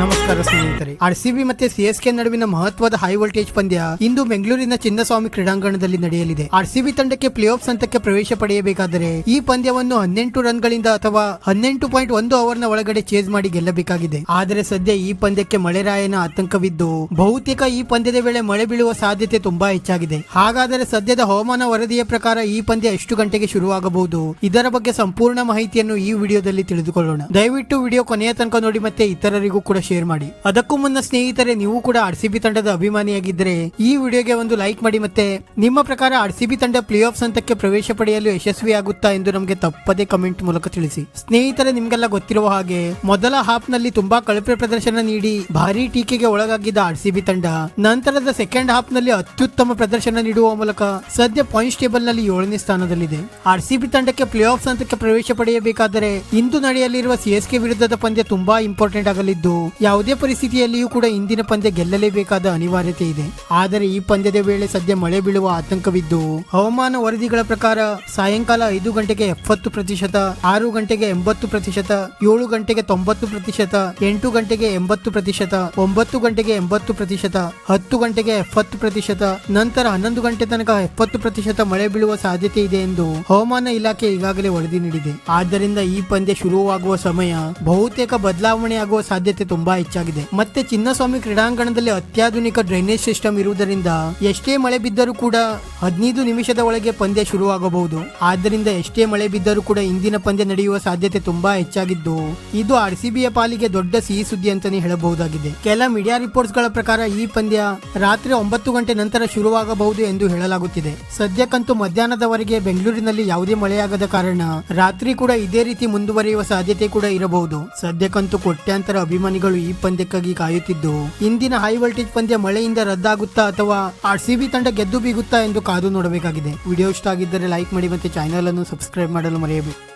ನಮಸ್ಕಾರ ಸ್ನೇಹಿತರೆ. R C B ಮತ್ತೆ ಸಿಎಸ್ಕೆ ನಡುವಿನ ಮಹತ್ವದ ಹೈ ವೋಲ್ಟೇಜ್ ಪಂದ್ಯ ಇಂದು ಬೆಂಗಳೂರಿನ ಚಿನ್ನಸ್ವಾಮಿ ಕ್ರೀಡಾಂಗಣದಲ್ಲಿ ನಡೆಯಲಿದೆ. ಆರ್ ಸಿ ಬಿ ತಂಡಕ್ಕೆ ಪ್ಲೇ ಆಫ್ ಹಂತಕ್ಕೆ ಪ್ರವೇಶ ಪಡೆಯಬೇಕಾದರೆ ಈ ಪಂದ್ಯವನ್ನು ಹನ್ನೆಂಟು ರನ್ ಗಳಿಂದ ಅಥವಾ ಹನ್ನೆಂಟು ಪಾಯಿಂಟ್ ಒಂದು ಓವರ್ನ ಒಳಗಡೆ ಚೇಸ್ ಮಾಡಿ ಗೆಲ್ಲಬೇಕಾಗಿದೆ. ಆದರೆ ಸದ್ಯ ಈ ಪಂದ್ಯಕ್ಕೆ ಮಳೆರಾಯನ ಆತಂಕವಿದ್ದು, ಬಹುತೇಕ ಈ ಪಂದ್ಯದ ವೇಳೆ ಮಳೆ ಬೀಳುವ ಸಾಧ್ಯತೆ ತುಂಬಾ ಹೆಚ್ಚಾಗಿದೆ. ಹಾಗಾದರೆ ಸದ್ಯದ ಹವಾಮಾನ ವರದಿಯ ಪ್ರಕಾರ ಈ ಪಂದ್ಯ ಎಷ್ಟು ಗಂಟೆಗೆ ಶುರುವಾಗಬಹುದು? ಇದರ ಬಗ್ಗೆ ಸಂಪೂರ್ಣ ಮಾಹಿತಿಯನ್ನು ಈ ವಿಡಿಯೋದಲ್ಲಿ ತಿಳಿದುಕೊಳ್ಳೋಣ. ದಯವಿಟ್ಟು ವಿಡಿಯೋ ಕೊನೆಯ ತನಕ ನೋಡಿ ಮತ್ತೆ ಇತರರಿಗೂ ಕೂಡ ಶೇರ್ ಮಾಡಿ. ಅದಕ್ಕೂ ಮುನ್ನ ಸ್ನೇಹಿತರೆ, ನೀವು ಕೂಡ ಆರ್ ಸಿ ಬಿ ತಂಡದ ಅಭಿಮಾನಿಯಾಗಿದ್ದರೆ, ಈ ವಿಡಿಯೋಗೆ ಒಂದು ಲೈಕ್ ಮಾಡಿ ಮತ್ತೆ ನಿಮ್ಮ ಪ್ರಕಾರ ಆರ್ ಸಿ ಬಿ ತಂಡ ಪ್ಲೇ ಆಫ್ ಹಂತಕ್ಕೆ ಪ್ರವೇಶ ಪಡೆಯಲು ಯಶಸ್ವಿಯಾಗುತ್ತಾ ಎಂದು ನಮಗೆ ತಪ್ಪದೇ ಕಮೆಂಟ್ ಮೂಲಕ ತಿಳಿಸಿ. ಸ್ನೇಹಿತರೆ, ನಿಮ್ಗೆಲ್ಲ ಗೊತ್ತಿರುವ ಹಾಗೆ ಮೊದಲ ಹಾಫ್ನಲ್ಲಿ ತುಂಬಾ ಕಳಪೆ ಪ್ರದರ್ಶನ ನೀಡಿ ಭಾರಿ ಟೀಕೆಗೆ ಒಳಗಾಗಿದ್ದ ಆರ್ ಸಿ ಬಿ ತಂಡ, ನಂತರದ ಸೆಕೆಂಡ್ ಹಾಫ್ನಲ್ಲಿ ಅತ್ಯುತ್ತಮ ಪ್ರದರ್ಶನ ನೀಡುವ ಮೂಲಕ ಸದ್ಯ ಪಾಯಿಂಟ್ಸ್ ಟೇಬಲ್ನಲ್ಲಿ ಏಳನೇ ಸ್ಥಾನದಲ್ಲಿದೆ. ಆರ್ ಸಿ ಬಿ ತಂಡಕ್ಕೆ ಪ್ಲೇ ಆಫ್ ಹಂತಕ್ಕೆ ಪ್ರವೇಶ ಪಡೆಯಬೇಕಾದರೆ, ಇಂದು ನಡೆಯಲಿರುವ ಸಿಎಸ್ಕೆ ವಿರುದ್ಧದ ಪಂದ್ಯ ತುಂಬಾ ಇಂಪಾರ್ಟೆಂಟ್ ಆಗಲಿದ್ದು ಯಾವುದೇ ಪರಿಸ್ಥಿತಿಯಲ್ಲಿಯೂ ಕೂಡ ಇಂದಿನ ಪಂದ್ಯ ಗೆಲ್ಲಲೇಬೇಕಾದ ಅನಿವಾರ್ಯತೆ ಇದೆ. ಆದರೆ ಈ ಪಂದ್ಯದ ವೇಳೆ ಸದ್ಯ ಮಳೆ ಬೀಳುವ ಆತಂಕವಿದ್ದು, ಹವಾಮಾನ ವರದಿಗಳ ಪ್ರಕಾರ ಸಾಯಂಕಾಲ ಐದು ಗಂಟೆಗೆ ಎಪ್ಪತ್ತು ಪ್ರತಿಶತ, ಆರು ಗಂಟೆಗೆ ಎಂಬತ್ತು ಪ್ರತಿಶತ, ಏಳು ಗಂಟೆಗೆ ತೊಂಬತ್ತು ಪ್ರತಿಶತ, ಎಂಟು ಗಂಟೆಗೆ ಎಂಬತ್ತು ಪ್ರತಿಶತ, ಒಂಬತ್ತು ಗಂಟೆಗೆ ಎಂಬತ್ತು ಪ್ರತಿಶತ, ಹತ್ತು ಗಂಟೆಗೆ ಎಪ್ಪತ್ತು ಪ್ರತಿಶತ, ನಂತರ ಹನ್ನೊಂದು ಗಂಟೆ ತನಕ ಎಪ್ಪತ್ತು ಪ್ರತಿಶತ ಮಳೆ ಬೀಳುವ ಸಾಧ್ಯತೆ ಇದೆ ಎಂದು ಹವಾಮಾನ ಇಲಾಖೆ ಈಗಾಗಲೇ ವರದಿ ನೀಡಿದೆ. ಆದ್ದರಿಂದ ಈ ಪಂದ್ಯ ಶುರುವಾಗುವ ಸಮಯ ಬಹುತೇಕ ಬದಲಾವಣೆಯಾಗುವ ಸಾಧ್ಯತೆ ತುಂಬಾ ಹೆಚ್ಚಾಗಿದೆ. ಮತ್ತೆ ಚಿನ್ನಸ್ವಾಮಿ ಕ್ರೀಡಾಂಗಣದಲ್ಲಿ ಅತ್ಯಾಧುನಿಕ ಡ್ರೈನೇಜ್ ಸಿಸ್ಟಮ್ ಇರುವುದರಿಂದ ಎಷ್ಟೇ ಮಳೆ ಬಿದ್ದರೂ ಕೂಡ ಹದಿನೈದು ನಿಮಿಷದ ಒಳಗೆ ಪಂದ್ಯ ಶುರುವಾಗಬಹುದು. ಆದ್ದರಿಂದ ಎಷ್ಟೇ ಮಳೆ ಬಿದ್ದರೂ ಕೂಡ ಇಂದಿನ ಪಂದ್ಯ ನಡೆಯುವ ಸಾಧ್ಯತೆ ತುಂಬಾ ಹೆಚ್ಚಾಗಿದ್ದು, ಇದು ಆರ್ ಸಿಬಿಯ ಪಾಲಿಗೆ ದೊಡ್ಡ ಸಿಹಿ ಸುದ್ದಿ ಅಂತಾನೆ ಹೇಳಬಹುದಾಗಿದೆ. ಕೆಲ ಮೀಡಿಯಾ ರಿಪೋರ್ಟ್ಸ್ಗಳ ಪ್ರಕಾರ ಈ ಪಂದ್ಯ ರಾತ್ರಿ ಒಂಬತ್ತು ಗಂಟೆ ನಂತರ ಶುರುವಾಗಬಹುದು ಎಂದು ಹೇಳಲಾಗುತ್ತಿದೆ. ಸದ್ಯಕ್ಕಂತೂ ಮಧ್ಯಾಹ್ನದವರೆಗೆ ಬೆಂಗಳೂರಿನಲ್ಲಿ ಯಾವುದೇ ಮಳೆಯಾಗದ ಕಾರಣ ರಾತ್ರಿ ಕೂಡ ಇದೇ ರೀತಿ ಮುಂದುವರಿಯುವ ಸಾಧ್ಯತೆ ಕೂಡ ಇರಬಹುದು. ಸದ್ಯಕ್ಕಂತೂ ಕೋಟ್ಯಾಂತರ ಅಭಿಮಾನಿಗಳು ಈ ಪಂದ್ಯಕ್ಕಾಗಿ ಕಾಯುತ್ತಿದ್ದು, ಇಂದಿನ ಹೈ ವೋಲ್ಟೇಜ್ ಪಂದ್ಯ ಮಳೆಯಿಂದ ರದ್ದಾಗುತ್ತಾ ಅಥವಾ ಆರ್ ಸಿ ಬಿ ತಂಡ ಗೆದ್ದು ಬೀಗುತ್ತಾ ಎಂದು ಕಾದು ನೋಡಬೇಕಾಗಿದೆ. ವಿಡಿಯೋ ಇಷ್ಟ ಆಗಿದ್ದರೆ ಲೈಕ್ ಮಾಡಿ ಮತ್ತೆ ಚಾನೆಲ್ ಅನ್ನು ಸಬ್ಸ್ಕ್ರೈಬ್ ಮಾಡಲು ಮರೆಯಬೇಕು